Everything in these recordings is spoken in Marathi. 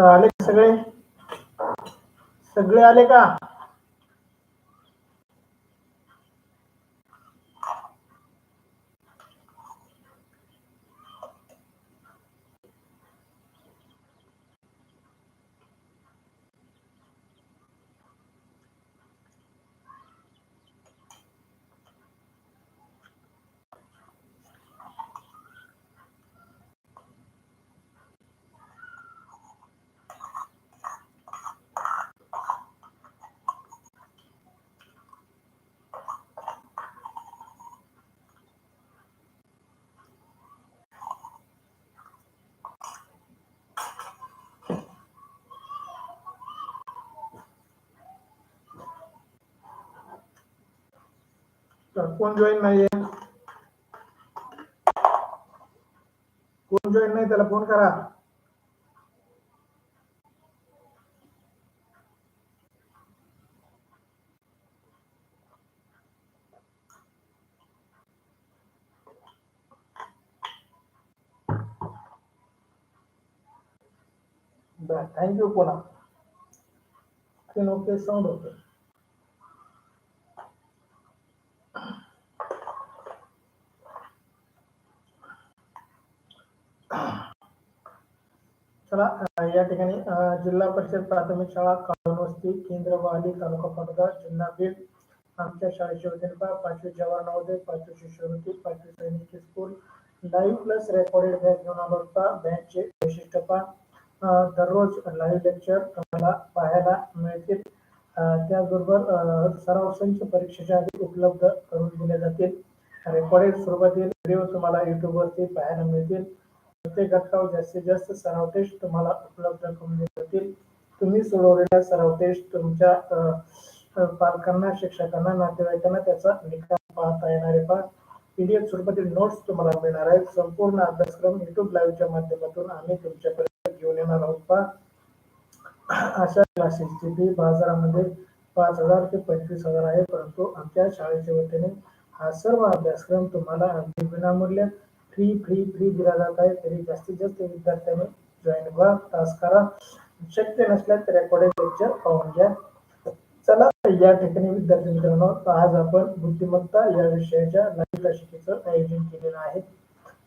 आले का सगळे? सगळे आले का? तर कोण जॉईन नाहीये? कोण जॉईन नाही त्याला फोन करा. बर थँक्यू पुन्हा. स्क्रीन ओके साऊंड होतं. चला या ठिकाणी जिल्हा परिषद प्राथमिक शाळा काळवस्ती केंद्र वाली तालुका पाटोदा जिल्हा बीड आमच्या शाळेचे वतीने पाचवी जवाहर नवोदय पाचवी शिष्यवृत्ती पाचवी Sainik school live plus recorded batch घेऊन आलो होता बॅचचे वैशिष्ट्य पहा दररोज लाईव्ह लेक्चर तुम्हाला पाहायला मिळतील. त्याचबरोबर सराव संच परीक्षेच्या आधी उपलब्ध करून दिले जातील. रेकॉर्डेड स्वरूपातील व्हिडिओ तुम्हाला युट्यूबवरती पाहायला मिळतील. प्रत्येक घटकावर जास्तीत जास्त सराव टेस्ट तुम्हाला उपलब्ध करून देतील तुम्ही सोडवलेल्या सराव टेस्ट तुमच्या पालकांना शिक्षकांना नातेवाईकांना त्याचा निकाल पाहता येणार आहे. पहा पीडीएफ स्वरूपातील नोट्स तुम्हाला मिळणार आहेत. संपूर्ण अभ्यासक्रम युट्यूब लाईव्हच्या माध्यमातून आम्ही तुमच्यापर्यंत घेऊन येणार आहोत. पहा. अशा क्लासेसची फी बाजारामध्ये पाच हजार ते पंचवीस हजार आहे. परंतु आमच्या शाळेच्या वतीने हा सर्व अभ्यासक्रम तुम्हाला अगदी विनामूल्य फ्री फ्री फ्री दिला जात आहे. तरी जास्तीत जास्त विद्यार्थ्यांनी जॉईन व्हा तास करा. शक्य नसल्यास रेकॉर्डेड लेक्चर पाहून घ्या. चला या ठिकाणी विद्यार्थी मित्रांनो आज आपण बुद्धिमत्ता या विषयाच्या लाईव्ह तासिकेचं आयोजन केलेलं आहे.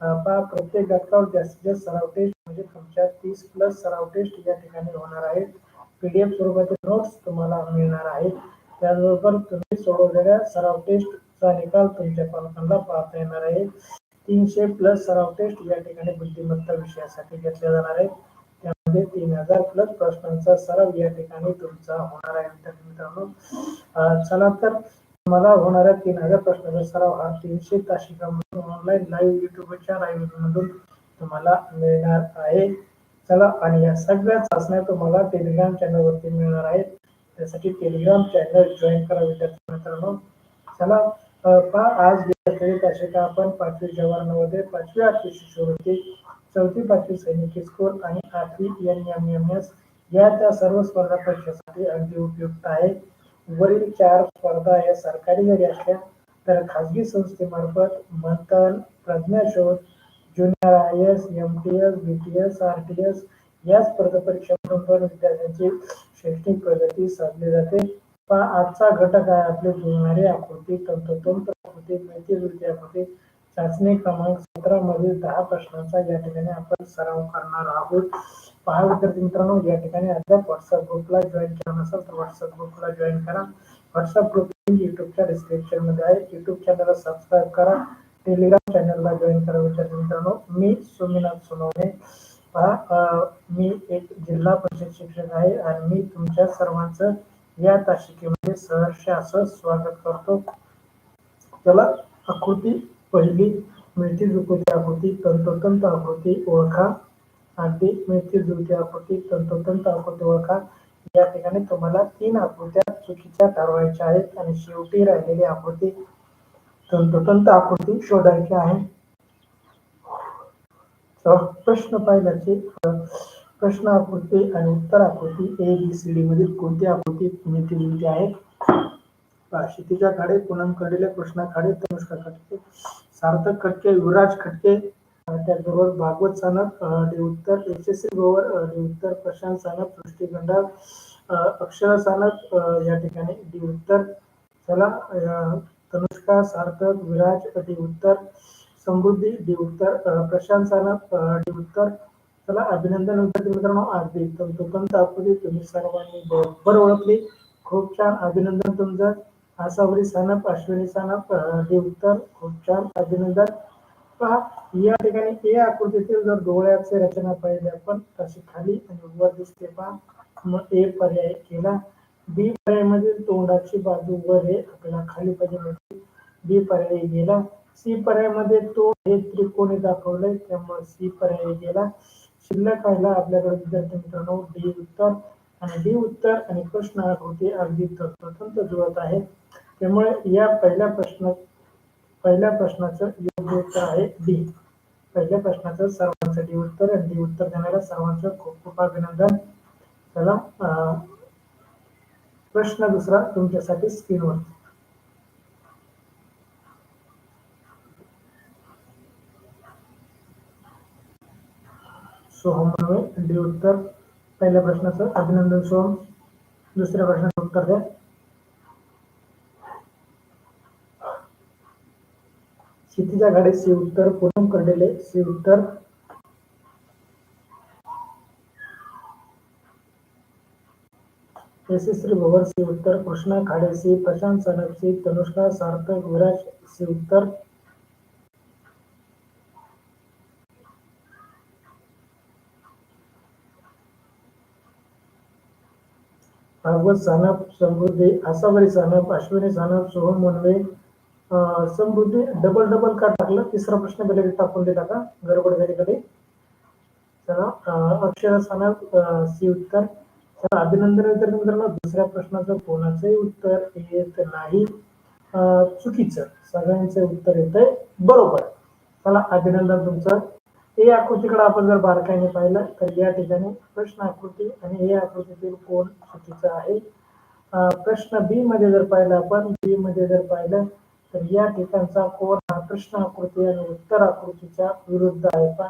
पहा प्रत्येक घटकावर जास्तीत जास्त सराव टेस्ट म्हणजे तुमच्या तीस प्लस सराव टेस्ट या ठिकाणी होणार आहेत. पीडीएफ स्वरूपाचे नोट्स तुम्हाला मिळणार आहेत. त्याचबरोबर तुम्ही सोडवलेल्या सराव टेस्टचा निकाल तुमच्या पालकांना पाहता येणार आहे. तीनशे प्लस सराव टेस्ट या ठिकाणी बुद्धिमत्ता विषयासाठी घेतल्या जाणार आहेत. त्यामध्ये तीन हजार प्लस प्रश्नांचा सराव या ठिकाणी तुमचा होणार आहे विद्यार्थी मित्रांनो. चला तर मला होणाऱ्या तीन हजार प्रश्नांचा सराव हा तीनशे तासिकामधून ऑनलाईन लाईव्ह युट्यूबच्या लाईव्ह मधून तुम्हाला मिळणार आहे. चला आणि या सगळ्या चाचण्या तुम्हाला टेलिग्राम चॅनलवरती मिळणार आहेत. त्यासाठी टेलिग्राम चॅनल जॉईन करा विद्यार्थी मित्रांनो. चला आज असे का आपण पाचवी जवाहर नवोदय पाचवी आठवी शिष्यवृत्ती चौथी पाचवी सैनिकी स्कूल आणि आठवी एन एम एम एस या त्या सर्व स्पर्धा परीक्षेसाठी अगदी उपयुक्त आहे. वरील चार स्पर्धा या सरकारी जरी असल्या तर खाजगी संस्थेमार्फत Manthan प्रज्ञाशोध junior I S M T S B T S R T S या स्पर्धा परीक्षांमधून पण विद्यार्थ्यांची शैक्षणिक प्रगती साधली जाते. पहा आजचा घटक आहे आपले जुळणारी आकृती तंतोतंत आकृती मिळती आकृती. चाचणी क्रमांक सतरा मधील दहा प्रश्नांचा या ठिकाणी आपण सराव करणार आहोत. पहा विद्यार्थी मित्रांनो या ठिकाणी अद्याप व्हॉट्सअप ग्रुपला जॉईन केला नसेल तर व्हॉट्सअप ग्रुपला जॉईन करा. व्हॉट्सअप ग्रुप लिंक युट्यूबच्या डिस्क्रिप्शनमध्ये आहे. युट्यूब चॅनलला सबस्क्राईब करा. टेलिग्राम चॅनलला जॉईन करा विद्यार्थी मित्रांनो. मी सोमीनाथ सोनवणे. पहा मी एक जिल्हा परिषद शिक्षक आहे आणि मी तुमच्या सर्वांचं या तासिकेमध्ये सहर्ष असं स्वागत करतो. त्याला आकृती पहिली मिळती जुळती आकृती तंतोतंत आकृती ओळखा. अगदी मिळती जुळती आकृती तंतोतंत आकृती ओळखा. या ठिकाणी तुम्हाला तीन आकृत्या चुकीच्या ठरवायच्या आहेत आणि शेवटी राहिलेली आकृती तंतोतंत आकृती शोधायची आहे. प्रश्न पाहिल्याचे प्रश्न आकृती आणि उत्तर आकृती ए बी सी डी मधील कोणती आकृती मिळती जुळती आहे? क्षितिजा खाडे पूनम खडेले कृष्णा खाडे तनुष्का खटके सार्थक खटके युवराज खटके. त्याचबरोबर भागवत सानप अं, उत्तर यशस्वी गोवर अं, उत्तर प्रशांत सानप सृष्टी गंडाळ अक्षर अक्षरा सानप या ठिकाणी डी उत्तर चला तनुष्का सार्थक विराज डी उत्तर समृद्धी डी उत्तर प्रशांत सानप डी उत्तर चला अभिनंदन विद्यार्थी मित्रांनो. अगदी तंतोतंत आपली तुम्ही सर्वांनी बरोबर ओळखली. खूप छान अभिनंदन तुमचं. आसावरी सानप अश्विनी सानप देवतर खूप छान अभिनंदन. पहा या ठिकाणी ए आकृतीतील जर डोळ्याचे रचना पाहिली आपण तशी खाली आणि वर दिसते पहा. मग ए पर्याय केला. बी पर्यायमध्ये तोंडाची बाजू वर हे आपल्याला खाली पाहिजे बी पर्याय गेला. सी पर्यायमध्ये तो हे त्रिकोणी दाखवलंय त्यामुळे सी पर्याय गेला. शिल्लक राहिला आपल्याकडे विद्यार्थी मित्रांनो? डी उत्तर आणि डी उत्तर आणि प्रश्न आकृती अगदी तंतोतंत जुळत आहे. त्यामुळे या पहिल्या प्रश्न पहिल्या प्रश्नाचं योग्य उत्तर आहे डी. पहिल्या प्रश्नाचं सर्वांचं डी उत्तर आणि डी उत्तर देणाऱ्या सर्वांचं खूप खूप अभिनंदन. चला प्रश्न दुसरा तुमच्यासाठी स्क्रीनवर सोहम म्हणून डी उत्तर. पहिल्या प्रश्नाचं अभिनंदन सोहम. दुसऱ्या प्रश्नाचं उत्तर द्या. क्षितिजा घाडे सी उत्तर. पूनम कर्डेले सी उत्तर. यशस्वी भवर सी उत्तर. Krishna Khade C. Prashant Sanap C. Tanushka Sarthak Viraj C उत्तर. भागवत सानप समृद्धी आसावरी सानप अश्विनी सानप सोहम मुनवे समृद्धी डबल डबल का टाकलं तिसरा प्रश्न पहिले टाकून दिला का? गडबड झाली कधी? चला अक्षर सानप सी उत्तर. चला अभिनंदन विद्यार्थी मित्रांनो दुसऱ्या प्रश्नाचं कोणाचंही उत्तर येत नाही. चुकीचं. सगळ्यांचं उत्तर येतंय. बरोबर. चला अभिनंदन तुमचं. ए आकृतीकडे आपण जर बारकाईने पाहिलं तर या ठिकाणी प्रश्न आकृती आणि ए आकृतीतील कोण चुकीचा आहे. प्रश्न बी मध्ये जर पाहिलं आपण बी मध्ये जर पाहिलं तर या ठिकाणचा कोण हा प्रश्न आकृती आणि उत्तर आकृतीच्या विरुद्ध आहे. पण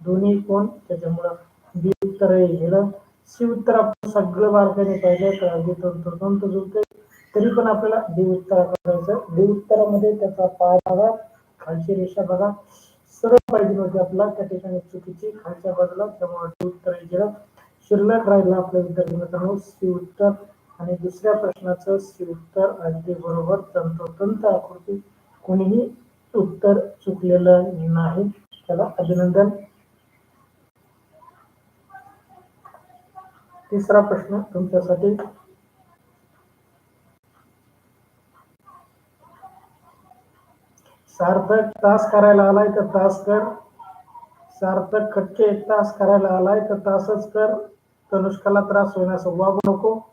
दोन्ही कोण त्याच्यामुळं बी उत्तर हे गेलं सी उत्तर आपण सगळं बारकाईने पाहिलं तर अगदी तंतोतंत जुळते तरी पण आपल्याला डी उत्तर करायचं डी उत्तरामध्ये त्याचा पाय बघा खालची रेषा बघा. सरळ पाहिजे होती आपला त्या ठिकाणी चुकीची खालच्या बाजूला त्यामुळे उत्तर हे शिल्लक राहिला आपल्या विद्यार्थी मित्रांनो हो, सी उत्तर. आणि दुसऱ्या प्रश्नाचं सी उत्तर अगदी बरोबर तंतोतंत आकृती. कोणीही उत्तर चुकलेलं नाही. त्याला अभिनंदन. तिसरा प्रश्न तुमच्यासाठी. सार्थक तास करायला आलाय तर तास कर. सार्थक खटके एक तास करायला आलाय तर तासच कर. तनुष्काला त्रास होण्यास वागू नको.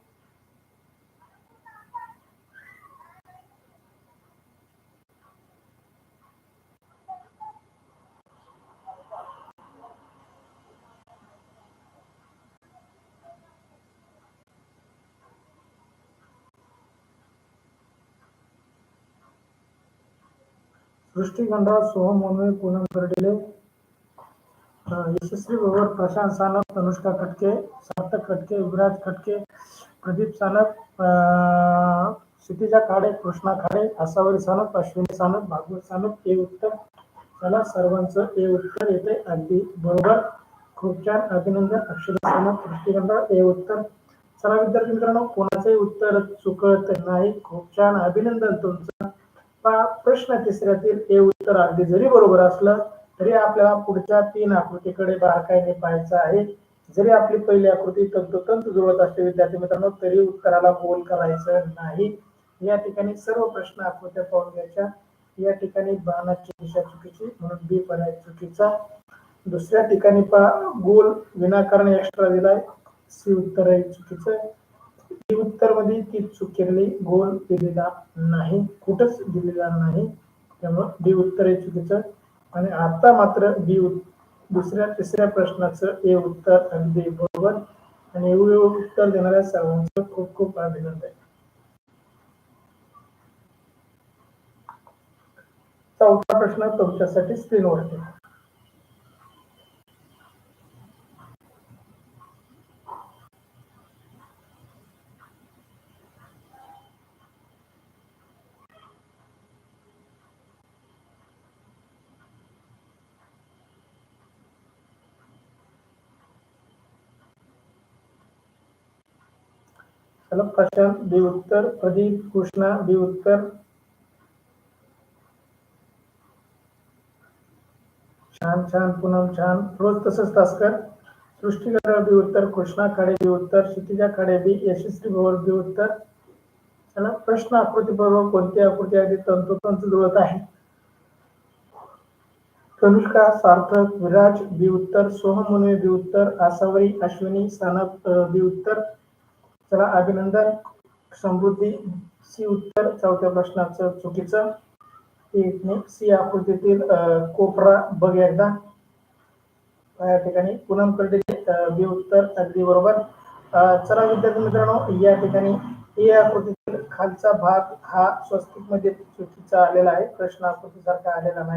सृष्टी गंडा सोहम मोनवे पूनम कर्डिले यशस्वी बरोबर प्रशांत सानप अनुष्का खटके सार्थक खटके युवराज खटके प्रदीप सानप क्षितिजा खाडे कृष्णा खाडे आसावरी सानप अश्विनी सानप भागवत सानप ए उत्तर त्याला सर्वांचं ए उत्तर येते. अगदी बरोबर. खूप छान. अभिनंदन. अक्षरा सानप सृष्टीगंडा ए उत्तर चला विद्यार्थी मित्रांनो कोणाचंही उत्तर चुकत नाही. खूप छान. अभिनंदन तुमचं. प्रश्न तिसऱ्यातील ते उत्तर अगदी जरी बरोबर असलं तरी आपल्याला पुढच्या तीन आकृतीकडे बारकाईने पाहायचं आहे. जरी आपली पहिली आकृती तंतोतंत जुळत असते विद्यार्थी मित्रांनो तरी उत्तराला गोल करायचं नाही. या ठिकाणी सर्व प्रश्न आकृत्या पाहून घ्यायच्या. या ठिकाणी बाणाची दिशा चुकीची म्हणून बी पर्याय चुकीचा. दुसऱ्या ठिकाणी पा गोल विनाकारण एक्स्ट्रा दिलाय. सी उत्तर आहे. चुकीचं उत्तरमध्ये ती चूक केलेली गोल दिलेला नाही कुठंच दिलेला नाही. त्यामुळं डी उत्तर हे चुकीचं आणि आता मात्र डी दुसऱ्या तिसऱ्या प्रश्नाचं ए उत्तर अगदी बरोबर. आणि एवढे उत्तर देणाऱ्या सर्वांचं खूप खूप अभिनंदन. चौथा प्रश्न तुमच्यासाठी स्क्रीनवरती चला प्रशांत बी उत्तर प्रदीप कृष्णा बी उत्तर छान छान पूनम छान. रोज तसंच तासकर सृष्टी बी उत्तर कृष्णा खाडे बी उत्तर क्षितिजा खाडे बी यशस्वी भोवर बी उत्तर चला प्रश्न आकृती बरोबर कोणती आकृती अगदी तंतोतंत जुळत आहे. कनुष्का सार्थक विराज बी उत्तर सोहम मुनवे बी उत्तर आसावरी अश्विनी सानप बी उत्तर चला अभिनंदन. समृद्धी सी उत्तर चौथ्या प्रश्नाचं चुकीचं. सी आकृतीतील कोपरा बघ एकदा. या ठिकाणी पूनम कर्डे बी उत्तर अगदी बरोबर. चला विद्यार्थी मित्रांनो या ठिकाणी ए आकृतीतील खालचा भाग हा स्वस्तिकमध्ये चुकीचा आलेला आहे. प्रश्न आकृतीसारखा आलेला नाही.